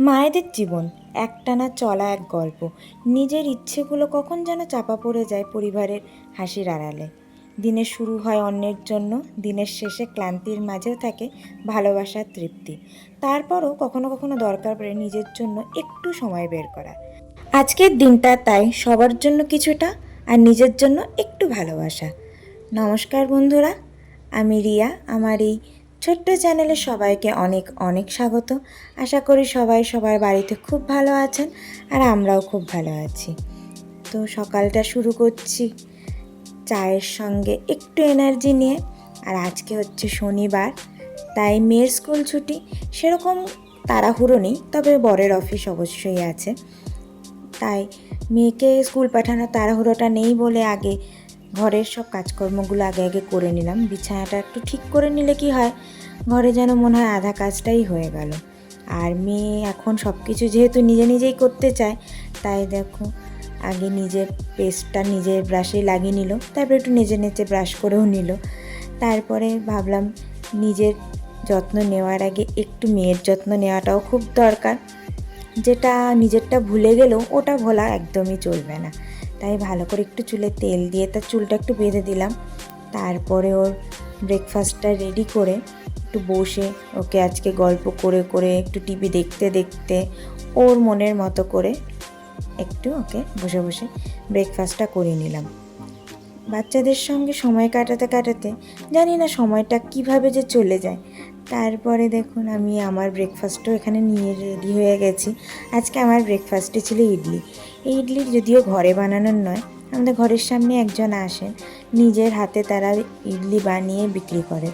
মায়েদের জীবন, একটানা চলা এক গল্প। নিজের ইচ্ছেগুলো কখন যেন চাপা পড়ে যায় পরিবারের হাসির আড়ালে। দিনে শুরু হয় অন্যের জন্য, দিনের শেষে ক্লান্তির মাঝেও থাকে ভালোবাসার তৃপ্তি। তারপরও কখনো কখনো দরকার পড়ে নিজের জন্য একটু সময় বের করা। আজকের দিনটা তাই সবার জন্য কিছুটা আর নিজের জন্য একটু ভালোবাসা। নমস্কার বন্ধুরা, আমি রিয়া, আমার এই ছোট্ট চ্যানেলে সবাইকে অনেক অনেক স্বাগত। আশা করি সবাই সবার বাড়িতে খুব ভালো আছেন আর আমরাও খুব ভালো আছি। তো সকালটা শুরু করছি চায়ের সঙ্গে একটু এনার্জি নিয়ে। আর আজকে হচ্ছে শনিবার, তাই মেয়ের স্কুল ছুটি। সেরকম তাড়াহুড়ো নেই, তবে বরের অফিস অবশ্যই আছে। তাই মেয়েকে স্কুল পাঠানোর তাড়াহুড়োটা নেই বলে আগে ঘরের সব কাজকর্মগুলো আগে আগে করে নিলাম। বিছানাটা একটু ঠিক করে নিলে কি হয়? ঘরে যেন মনে হয় আধা কাজটাই হয়ে গেল। আর মেয়ে এখন সব কিছু যেহেতু নিজে নিজেই করতে চায়, তাই দেখো আগে নিজের পেস্টটা নিজের ব্রাশেই লাগিয়ে নিল, তারপরে একটু নিজে নেচে ব্রাশ করেও নিল। তারপরে ভাবলাম নিজের যত্ন নেওয়ার আগে একটু মেয়ের যত্ন নেওয়াটাও খুব দরকার। যেটা নিজেরটা ভুলে গেলেও ওটা ভোলা একদমই চলবে না। তাই ভালো করে একটু চুলে তেল দিয়ে তার চুলটা একটু বেঁধে দিলাম। তারপরে ওর ব্রেকফাস্টটা রেডি করে একটু বসে ওকে আজকে গল্প করে করে একটু টিভি দেখতে দেখতে ওর মনের মতো করে একটু ওকে বসে বসে ব্রেকফাস্টটা করে নিলাম। বাচ্চাদের সঙ্গে সময় কাটাতে কাটাতে জানি না সময়টা কীভাবে যে চলে যায়। তারপরে দেখুন, আমি আমার ব্রেকফাস্টও এখানে নিয়ে রেডি হয়ে গেছি। আজকে আমার ব্রেকফাস্টে ছিল ইডলি। এই ইডলি যদিও ঘরে বানানোর নয়, আমাদের ঘরের সামনে একজন আসেন, নিজের হাতে তারা ইডলি বানিয়ে বিক্রি করে।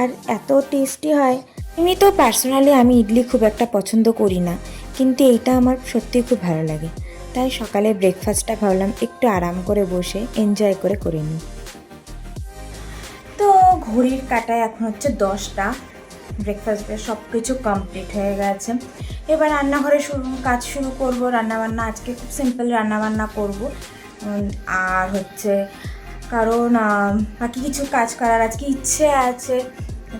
আর এত টেস্টি হয়। এমনি তো পার্সোনালি আমি ইডলি খুব একটা পছন্দ করি না, কিন্তু এইটা আমার সত্যিই খুব ভালো লাগে। তাই সকালে ব্রেকফাস্টটা ভাবলাম, একটু আরাম করে বসে এনজয় করে করে নিই। তো ঘড়ির কাটায় এখন হচ্ছে দশটা। ব্রেকফাস্টের সব কিছু কমপ্লিট হয়ে গেছে। এবার রান্নাঘরে শুরু, কাজ শুরু করব, রান্নাবান্না, আজকে খুব সিম্পল রান্নাবান্না করব। আর হচ্ছে কারণ বাকি কিছু কাজ করার আজকে ইচ্ছে আছে।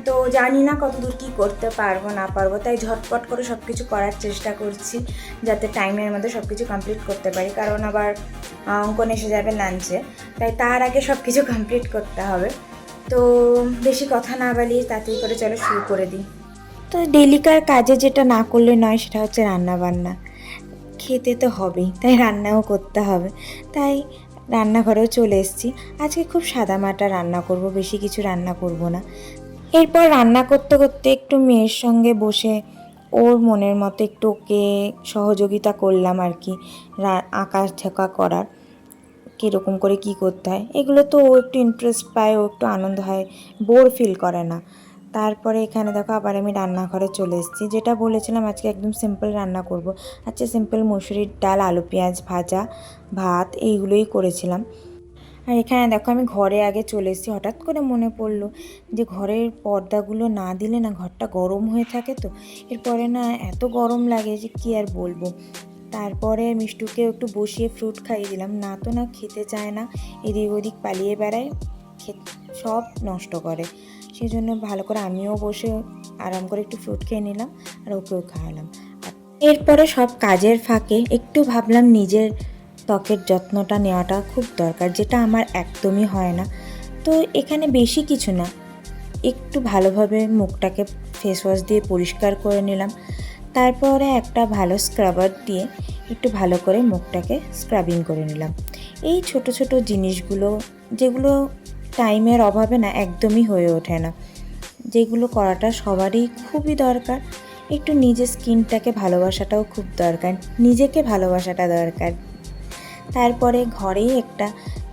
তো জানি না কতদূর কী করতে পারব, না পারব, তাই ঝটপট করে সব কিছু করার চেষ্টা করছি, যাতে টাইমের মধ্যে সব কিছু কমপ্লিট করতে পারি। কারণ আবার অঙ্কন এসে যাবে লাঞ্চে তাই তার আগে সব কিছু কমপ্লিট করতে হবে। তো বেশি কথা না বালিয়ে তাড়াতাড়ি করে চলো শুরু করে দিই। তো ডেলিকার কাজে যেটা না করলে নয় সেটা হচ্ছে রান্না বান্না খেতে তো হবেই, তাই রান্নাও করতে হবে। তাই রান্নাঘরেও চলে এসেছি। আজকে খুব সাদামাটা রান্না করব, বেশি কিছু রান্না করব না। এরপর রান্না করতে করতে একটু মেয়ের সঙ্গে বসে ওর মনের মতো একটু ওকে সহযোগিতা করলাম আর কি আঁকা ঝাঁকা করার। কীরকম করে কি করতে হয়, এগুলো তো ও একটু ইন্টারেস্ট পায়, ও একটু আনন্দ হয় বোর ফিল করে না। তারপরে এখানে দেখো আবার আমি রান্নাঘরে চলে এসেছি, যেটা বলেছিলাম আজকে একদম সিম্পল রান্না করব। আচ্ছা সিম্পল মুসুরির ডাল, আলু, পেঁয়াজ ভাজা, ভাত, এইগুলোই করেছিলাম। আর এখানে দেখো আমি ঘরে আগে চলে এসেছি, হঠাৎ করে মনে পড়ল যে ঘরের পর্দাগুলো না দিলে না ঘরটা গরম হয়ে থাকে তো, এরপরে না এত গরম লাগে যে কি আর বলব। তারপরে মিষ্টুকে একটু বসিয়ে ফ্রুট খাইয়ে দিলাম। না তো না, খেতে চায় না। এদিক ওদিক পালিয়ে বেড়ায় সব নষ্ট করে। সেই জন্য ভালো করে আমিও বসে আরাম করে একটু ফ্রুট খেয়ে নিলাম আর ওকেও খাওয়ালাম। এরপরে সব কাজের ফাঁকে একটু ভাবলাম নিজের ত্বকের যত্নটা নেওয়াটা খুব দরকার, যেটা আমার একদমই হয় না। তো এখানে বেশি কিছু না, একটু ভালোভাবে মুখটাকে ফেস ওয়াশ দিয়ে পরিষ্কার করে নিলাম। তারপরে একটা ভালো স্ক্রাবার দিয়ে একটু ভালো করে মুখটাকে স্ক্রাবিং করে নিলাম। এই ছোট ছোট জিনিসগুলো, যেগুলো টাইমের অভাবে না, একদমই হয়ে ওঠে না। যেগুলো করাটা সবারই খুবই দরকার। একটু নিজের স্কিনটাকে ভালোবাসাটাও খুব দরকার, নিজেকে ভালোবাসাটা দরকার। তারপরে ঘরেই একটা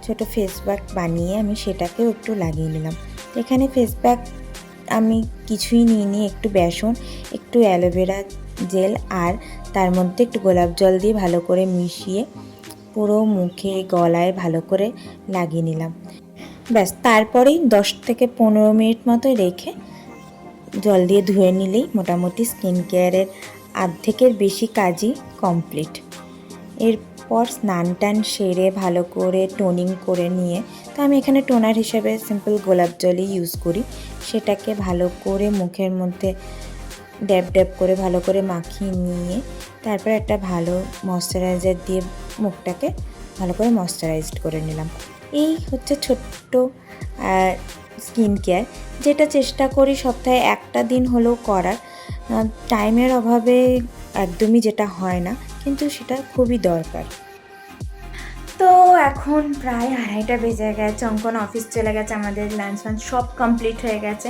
ছোট ফেস প্যাক বানিয়ে আমি সেটাকেও একটু লাগিয়ে নিলাম। এখানে ফেস প্যাক আমি কিছুই নিয়ে নিই একটু বেসন, একটু অ্যালোভেরা জেল আর তার মধ্যে একটু গোলাপ জল দিয়ে ভালো করে মিশিয়ে পুরো মুখে, গলায় ভালো করে লাগিয়ে নিলাম। ব্যাস, তারপরেই দশ থেকে পনেরো মিনিট মতো রেখে জল দিয়ে ধুয়ে নিলেই মোটামুটি স্কিন কেয়ারের অর্ধেকের বেশি কাজই কমপ্লিট। এরপর স্নান টান সেরে ভালো করে টোনিং করে নিয়ে, তো আমি এখানে টোনার হিসেবে সিম্পল গোলাপ জলই ইউজ করি। সেটাকে ভালো করে মুখের মধ্যে ড্যাব ড্যাব করে ভালো করে মাখিয়ে নিয়ে তারপর একটা ভালো ময়শ্চারাইজার দিয়ে মুখটাকে ভালো করে ময়শ্চারাইজড করে নিলাম। এই হচ্ছে ছোট্ট স্কিন কেয়ার। যেটা চেষ্টা করি সপ্তাহে একটা দিন হলেও করার। টাইমের অভাবে একদমই যেটা হয় না, কিন্তু সেটা খুবই দরকার। তো এখন প্রায় আড়াইটা বেজে গেছে, অঙ্কন অফিস চলে গেছে, আমাদের লাঞ্চ ফাঞ্চ সব কমপ্লিট হয়ে গেছে।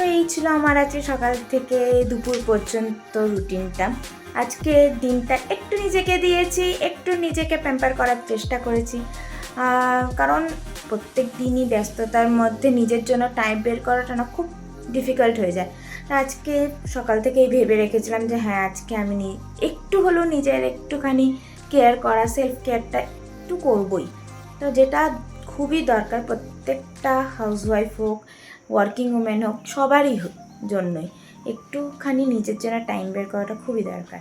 তো এই ছিল আমার আজকে সকাল থেকে দুপুর পর্যন্ত রুটিনটা। আজকে দিনটা একটু নিজেকে দিয়েছি, একটু নিজেকে প্যাম্পার করার চেষ্টা করেছি। কারণ প্রত্যেক দিনই ব্যস্ততার মধ্যে নিজের জন্য টাইম বের করাটা না খুব ডিফিকাল্ট হয়ে যায়। আজকে সকাল থেকেই ভেবে রেখেছিলাম যে হ্যাঁ আজকে আমি একটু হলেও নিজের একটুখানি কেয়ার করা সেলফ কেয়ারটা একটু করবই। তো যেটা খুবই দরকার প্রত্যেকটা হাউসওয়াইফ হোক ওয়ার্কিং উমেন হোক, সবারই জন্যই। একটুখানি নিজের জন্য টাইম বের করাটা খুবই দরকার।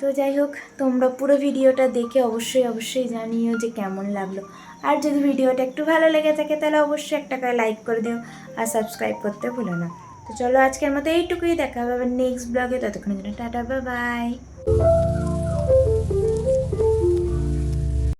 তো যাই হোক, তোমরা পুরো ভিডিওটা দেখে অবশ্যই অবশ্যই জানিও যে কেমন লাগল। আর যদি ভিডিওটা একটু ভালো লেগে থাকে, তাহলে অবশ্যই একটা করে লাইক করে দিও আর সাবস্ক্রাইব করতে ভুলো না। তো চলো আজকের মতো এইটুকুই, দেখা হবে নেক্সট ব্লগে ততক্ষণের জন্য টাটা বাই